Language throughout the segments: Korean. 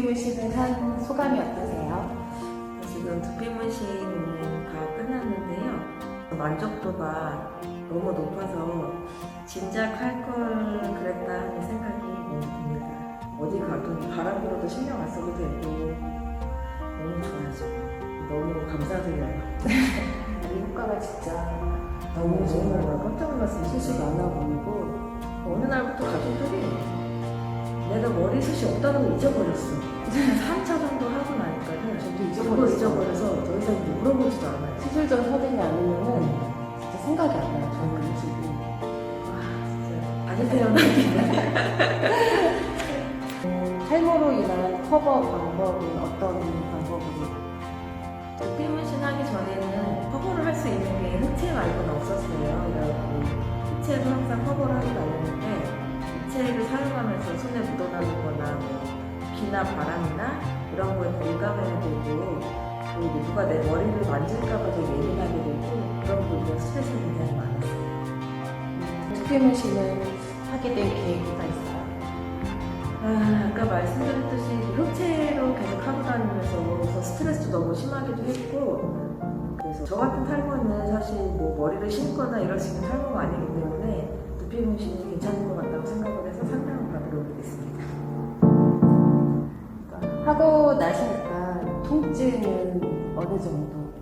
문신을 한 소감이 어떠세요? 지금 두피 문신은 다 끝났는데요. 만족도가 너무 높아서 진작 할걸 그랬다 하는 생각이 듭니다. 어디 가도 바람 불어도 신경 안 써도 되고 너무 지금. 너무 감사드려요. 이 효과가 진짜 너무 정말 정말 깜짝 놀랐어요. 실수 실수 많아 보이고 어느 날부터 가족들이 내가 머리숱이 없다는 걸 잊어버렸어. 한 3차 정도 하고 나니까는 저도 그걸 잊어버렸어요. 잊어버려서 더 이상 물어보지도 않아요. 수술 전 서들이 않으면은 진짜 생각이 안 나요. 저는 그 집이. 와 진짜 다시 태어나기 탈모로 인한 커버 방법은 어떤 방법으로? 두피 문신하기 전에는 커버를 할 수 있는 게 흑채 말고는 없었어요. 그래갖고 흑채로 항상 커버를 바람이나 이런 거에 공감해야 되고 그리고 누가 내 머리를 만질까봐 되게 예민하게 되고 그런 부분에 스트레스가 굉장히 많았어요. 두피 문신을 하게 된 계기가 있어요. 아, 아까 말씀드렸듯이 흑채로 계속 하고 다니면서 그래서 스트레스도 너무 심하기도 했고 그래서 저 같은 탈모는 사실 뭐 머리를 심거나 이럴 수 있는 탈모가 아니기 때문에 두피 문신이 괜찮은 것 같다고 생각을 해서 상담을 받으러 오게 됐습니다. 하고 나시니까 통증은 어느 정도?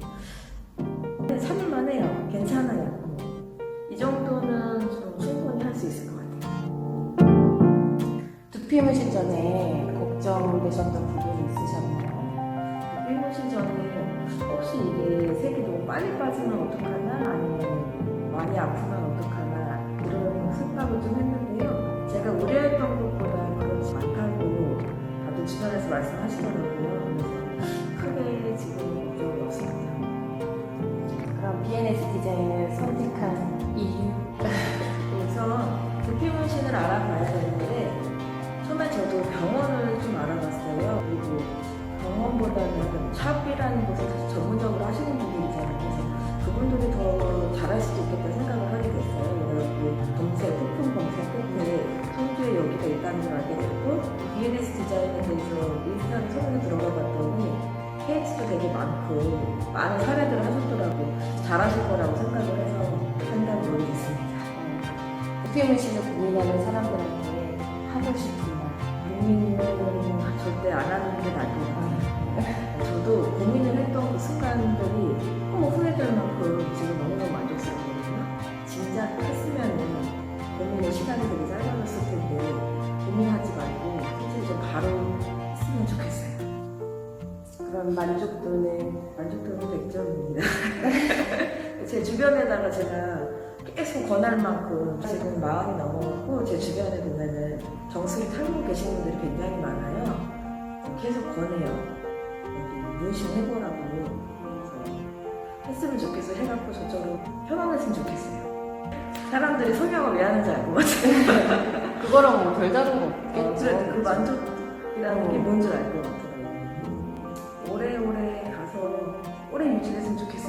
3일만 해요. 괜찮아요. 이 정도는 좀 충분히 할 수 있을 것 같아요. 두피 문신 전에 걱정되셨던 부분이 있으셨나요? 두피 문신 전에 혹시 이게 색이 너무 빨리 빠지면 어떡하나 아니면 많이 아프면 어떡하나 이런 생각을 좀 했는데요. 제가 우려했던 다들 주변에서 말씀하시더라고요. 그래서 크게 지금 걱정이 없습니다. 그럼 BNS 디자인을 선택한 이유? 그래서 두피 문신을 알아봐야 되는데 처음에 저도 병원을 좀 알아봤어요. 그리고 병원보다는 샵이라는 곳에 서 전문적으로 하시는 분들이 있잖아요. 그래서 그분들이 더 잘할 수도 있겠다 생각을 하게 됐어요. 그래서 검색, 폭풍 검색 끝에 성주에 여기가 있다는 걸 알게 됐고 BNS 디자인 에 대해서 인스타를 처음에 들어가 봤더니 페이지도 되게 많고 많은 사례들을 하셨더라고요. 잘하실 거라고 생각을 해서 오게 됐습니다. 두피 문신을 고민하는 사람들한테 하고 싶은 말. 고민은 절대 안 하는 게 나을 것 같아요. 저도 고민을 했던 그 순간들이 너무 후회될 만큼 지금 너무너무 만족스럽거든요. 진작 했으면은 고민의 시간이 되게 그런 만족도는 만족도는 100점입니다. 제 주변에다가 제가 계속 권할 만큼 지금 마흔이 넘어갔고 제 주변에 보면은 정수리 탈모 계신 분들이 굉장히 많아요. 계속 권해요. 문신 해보라고. 했으면 좋겠어 해갖고 저쪽으로 편안했으면 좋겠어요. 사람들이 성형을 왜 하는지 알고 같아요. 그거랑 뭐 별다른 거 없겠죠. 그래도 그 만족이라는 게뭔 줄 알 것 같아요. 오래 유지했으면 좋겠어요.